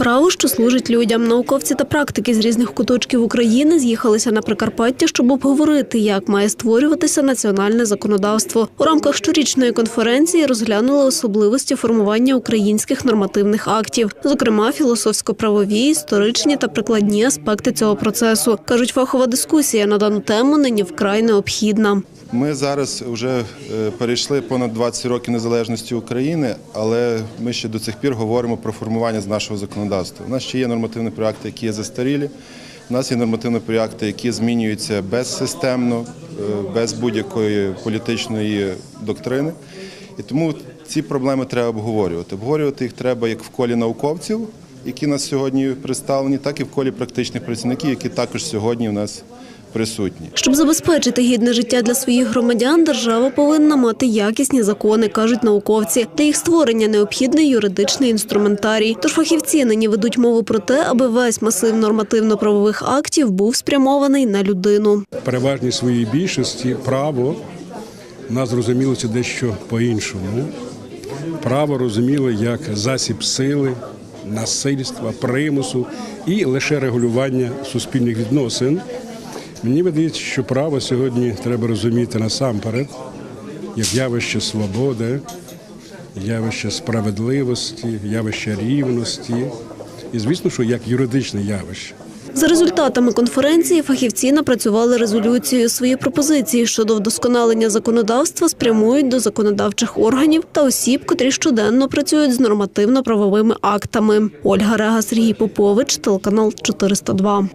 Право, що служить людям. Науковці та практики з різних куточків України з'їхалися на Прикарпаття, щоб обговорити, як має створюватися національне законодавство. У рамках щорічної конференції розглянули особливості формування українських нормативних актів, зокрема філософсько-правові, історичні та прикладні аспекти цього процесу. кажуть, фахова дискусія на дану тему нині вкрай необхідна. Ми зараз вже е, перейшли понад 20 років незалежності України, але ми ще до цих пір говоримо про формування з нашого законодавства. У нас ще є нормативні проекти, які є застарілі. У нас є нормативні проекти, які змінюються безсистемно, е, без будь-якої політичної доктрини. І тому ці проблеми треба обговорювати. Обговорювати їх треба як в колі науковців, які нас сьогодні представлені, так і в колі практичних працівників, які також сьогодні у нас присутні. Щоб забезпечити гідне життя для своїх громадян, держава повинна мати якісні закони, кажуть науковці. Для їх створення необхідний юридичний інструментарій. Тож фахівці нині ведуть мову про те, аби весь масив нормативно-правових актів був спрямований на людину. Переважній своїй більшості право у нас зрозумілося дещо по-іншому. Право розуміло як засіб сили, насильства, примусу і лише регулювання суспільних відносин. Мені видається, що право сьогодні треба розуміти насамперед як явище свободи, явище справедливості, явище рівності і, звісно, що як юридичне явище. За результатами конференції фахівці напрацювали резолюцію. Свої пропозиції щодо вдосконалення законодавства спрямують до законодавчих органів та осіб, котрі щоденно працюють з нормативно-правовими актами. Ольга Рега, Сергій Попович, телеканал 402.